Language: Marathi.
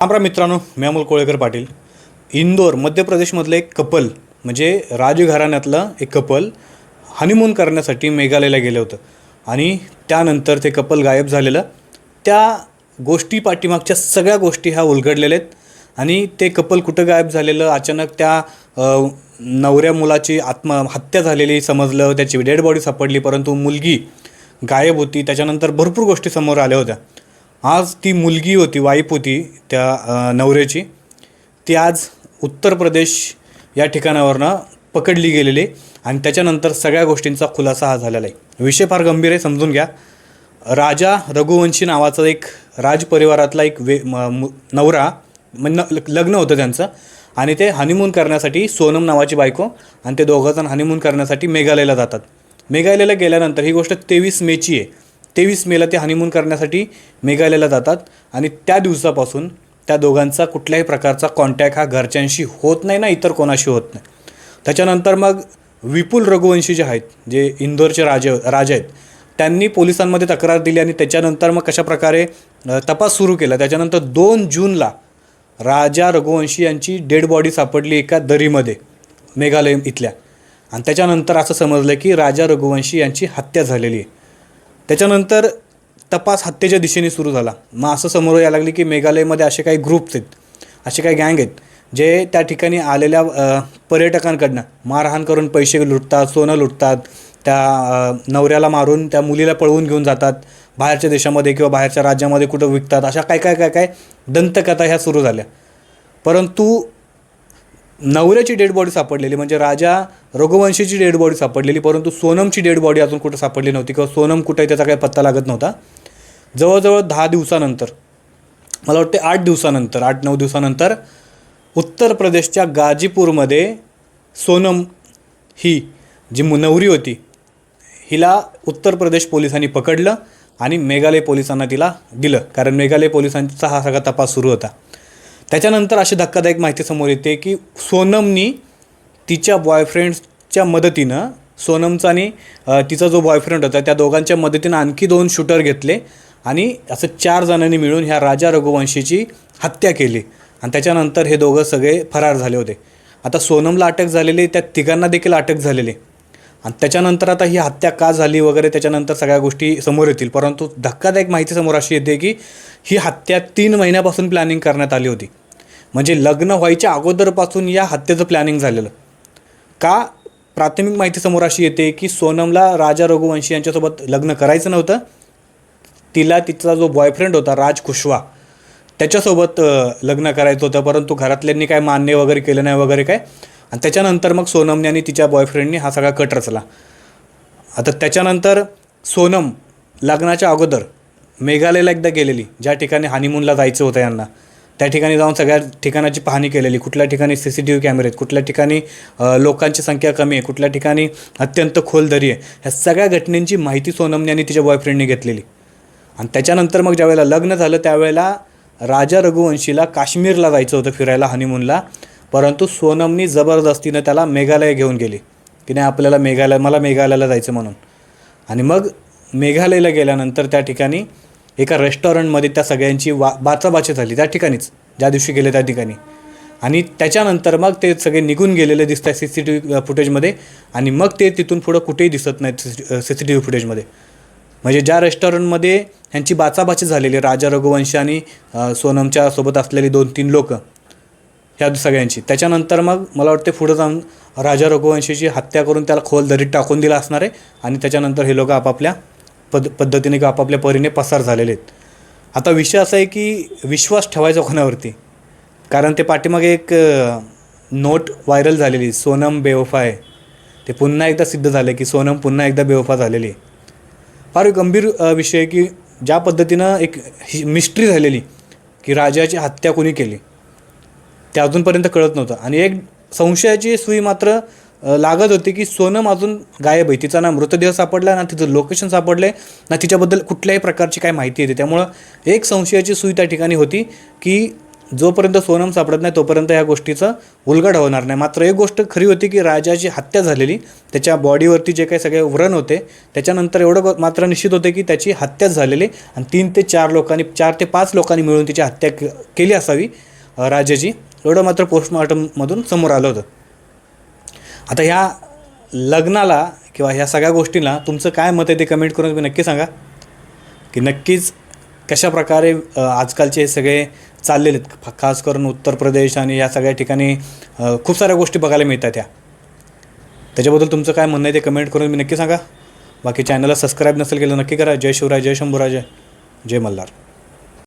आमरा मित्रांनो मी अमोल कोळेकर पाटील. इंदोर मध्य प्रदेशमधलं एक कपल म्हणजे राजघराण्यातलं एक कपल हनीमून करण्यासाठी मेघालयला गेलं होतं. आणि त्यानंतर ते कपल गायब झालेलं. त्या गोष्टी पाठीमागच्या सगळ्या गोष्टी ह्या उलगडलेल्या आहेत. आणि ते कपल कुठं गायब झालेलं? अचानक त्या नवऱ्या मुलाची आत्महत्या झालेली समजलं. त्याची डेड बॉडी सापडली परंतु मुलगी गायब होती. त्याच्यानंतर भरपूर गोष्टी समोर आल्या होत्या. आज ती मुलगी होती वाईफ होती त्या नवऱ्याची. ती आज उत्तर प्रदेश या ठिकाणावरनं पकडली गेलेली आणि त्याच्यानंतर सगळ्या गोष्टींचा खुलासा हा झालेला आहे. विषय फार गंभीर आहे समजून घ्या. राजा रघुवंशी नावाचा एक राजपरिवारातला एक वे म- नवरा म्हणजे लग्न होतं त्यांचं आणि ते हनीमून करण्यासाठी सोनम नावाची बायको आणि ते दोघंजण हनीमून करण्यासाठी मेघालयला जातात. मेघालयला गेल्यानंतर ही गोष्ट तेवीस मेची आहे. तेवीस मेला ते हनीमून करण्यासाठी मेघालयला जातात आणि त्या दिवसापासून त्या दोघांचा कुठल्याही प्रकारचा कॉन्टॅक्ट हा घरच्यांशी होत नाही ना इतर कोणाशी होत नाही. त्याच्यानंतर मग विपुल रघुवंशी जे आहेत जे इंदोरचे राजे राजा आहेत त्यांनी पोलिसांमध्ये तक्रार दिली आणि त्याच्यानंतर मग कशा प्रकारे तपास सुरू केला. त्याच्यानंतर दोन जूनला राजा रघुवंशी यांची डेड बॉडी सापडली एका दरीमध्ये मेघालय इथल्या. आणि त्याच्यानंतर असं समजलं की राजा रघुवंशी यांची हत्या झालेली आहे. त्याच्यानंतर तपास हत्येच्या दिशेने सुरू झाला. मग असं समोर यायला लागले की मेघालयमध्ये असे काही ग्रुप्स आहेत असे काही गँग आहेत जे त्या ठिकाणी आलेल्या पर्यटकांकडनं मारहाण करून पैसे लुटतात सोनं लुटतात त्या नवऱ्याला मारून त्या मुलीला पळवून घेऊन जातात बाहेरच्या देशामध्ये किंवा बाहेरच्या राज्यामध्ये कुठं विकतात अशा काय काय काय काय दंतकथा ह्या सुरू झाल्या. परंतु नवऱ्याची डेड बॉडी सापडलेली म्हणजे राजा रघुवंशीची डेड बॉडी सापडलेली परंतु सोनमची डेड बॉडी अजून कुठं सापडली नव्हती किंवा सोनम कुठे त्याचा काही पत्ता लागत नव्हता. जवळजवळ दहा दिवसानंतर मला वाटते आठ दिवसानंतर आठ नऊ दिवसानंतर उत्तर प्रदेशच्या गाजीपूरमध्ये सोनम ही जी मु- नवरी होती हिला उत्तर प्रदेश पोलिसांनी पकडलं आणि मेघालय पोलिसांना तिला दिलं कारण मेघालय पोलिसांचा हा सगळा तपास सुरू होता. त्याच्यानंतर अशी धक्कादायक माहिती समोर येते की सोनमनी तिच्या बॉयफ्रेंडच्या मदतीनं सोनमचा आणि तिचा जो बॉयफ्रेंड होता त्या दोघांच्या मदतीनं आणखी दोन शूटर घेतले आणि असं चार जणांनी मिळून ह्या राजा रघुवंशीची हत्या केली. आणि त्याच्यानंतर हे दोघं सगळे फरार झाले होते. आता सोनमला अटक झालेली त्या तिघांना देखील अटक झालेली. आणि त्याच्यानंतर आता ही हत्या का झाली वगैरे त्याच्यानंतर सगळ्या गोष्टी समोर येतील. परंतु धक्कादायक माहिती समोर अशी येते की ही हत्या तीन महिन्यापासून प्लॅनिंग करण्यात आली होती. म्हणजे लग्न व्हायच्या अगोदरपासून या हत्येचं प्लॅनिंग झालेलं. का प्राथमिक माहिती समोर अशी येते की सोनमला राजा रघुवंशी यांच्यासोबत लग्न करायचं नव्हतं. तिला तिचा जो बॉयफ्रेंड होता राज कुशवा त्याच्यासोबत लग्न करायचं होतं. परंतु घरातल्यांनी काय मान्य वगैरे केलं नाही वगैरे काय? आणि त्याच्यानंतर मग सोनमने आणि तिच्या बॉयफ्रेंडने हा सगळा कट रचला. आता त्याच्यानंतर सोनम लग्नाच्या अगोदर मेघालयला एकदा गेलेली ज्या ठिकाणी हानिमूनला जायचं होतं यांना. त्या ठिकाणी जाऊन सगळ्या ठिकाणाची पाहणी केलेली कुठल्या ठिकाणी सी सी टी व्ही कॅमेरे आहेत कुठल्या ठिकाणी लोकांची संख्या कमी आहे कुठल्या ठिकाणी अत्यंत खोल दरी आहे ह्या सगळ्या घटनेंची माहिती सोनमने आणि तिच्या बॉयफ्रेंडने घेतलेली. आणि त्याच्यानंतर मग ज्यावेळेला लग्न झालं त्यावेळेला राजा रघुवंशीला काश्मीरला जायचं होतं फिरायला हनीमूनला परंतु सोनमनी जबरदस्तीनं त्याला मेघालय घेऊन गेली. की नाही आपल्याला मेघालय मला मेघालयाला जायचं म्हणून. आणि मग मेघालयला गेल्यानंतर त्या ठिकाणी एका रेस्टॉरंटमध्ये त्या सगळ्यांची वा बाचाबाची झाली त्या ठिकाणीच ज्या दिवशी गेले त्या ठिकाणी. आणि त्याच्यानंतर मग ते सगळे निघून गेलेले दिसत आहे सी सी टी व्ही फुटेजमध्ये आणि मग ते तिथून पुढं कुठेही दिसत नाहीत सी सी टी व्ही फुटेजमध्ये म्हणजे ज्या रेस्टॉरंटमध्ये ह्यांची बाचाबाची झालेली राजा रघुवंशी आणि सोनमच्या सोबत असलेली दोन तीन लोकं ह्या सगळ्यांची. त्याच्यानंतर मग मला वाटते पुढं जाऊन राजा रघुवंशीची हत्या करून त्याला खोल दरीत टाकून दिला असणार आहे आणि त्याच्यानंतर हे लोक आपापल्या पद पद्धतीने किंवा आपापल्या परीने पसार झालेले आहेत. आता विषय असा आहे की विश्वास ठेवायचा कोणावरती? कारण ते पाठीमागे एक नोट व्हायरल झालेली सोनम बेवफा आहे. ते पुन्हा एकदा सिद्ध झालं की सोनम पुन्हा एकदा बेवफा झालेली आहे. फार गंभीर विषय आहे की ज्या पद्धतीनं एक ही मिस्ट्री झालेली की राजाची हत्या कोणी केली? ते अजूनपर्यंत कळत नव्हतं. आणि एक संशयाची सुई मात्र लागत होती की सोनम अजून गायब आहे. तिचा ना मृतदेह सापडला ना तिचं लोकेशन सापडलं आहे ना तिच्याबद्दल कुठल्याही प्रकारची काय माहिती येते. त्यामुळं एक संशयाची सुई त्या ठिकाणी होती की जोपर्यंत सोनम सापडत नाही तोपर्यंत ह्या गोष्टीचा उलगडा होणार नाही. मात्र एक गोष्ट खरी होती की राजाची हत्या झालेली त्याच्या बॉडीवरती जे काही सगळे व्रण होते त्याच्यानंतर एवढं मात्र निश्चित होते की त्याची हत्याच झालेली आणि तीन ते चार लोकांनी चार ते पाच लोकांनी मिळून तिची हत्या केली असावी राजाची एवढं मात्र पोस्टमॉर्टममधून समोर आलं होतं. आता ह्या लग्नाला किंवा ह्या सगळ्या गोष्टींना तुमचं काय मत आहे ते कमेंट करून तुम्ही नक्की सांगा. की नक्कीच कशा प्रकारे आजकालचे हे सगळे चाललेले आहेत. खास करून उत्तर प्रदेश आणि या सगळ्या ठिकाणी खूप साऱ्या गोष्टी बघायला मिळतात त्या त्याच्याबद्दल तुमचं काय म्हणणं आहे ते कमेंट करून मी नक्की सांगा. बाकी चॅनलला सबस्क्राईब नसेल केलं नक्की करा. जय शिवराय जय शंभूराज जय मल्हार.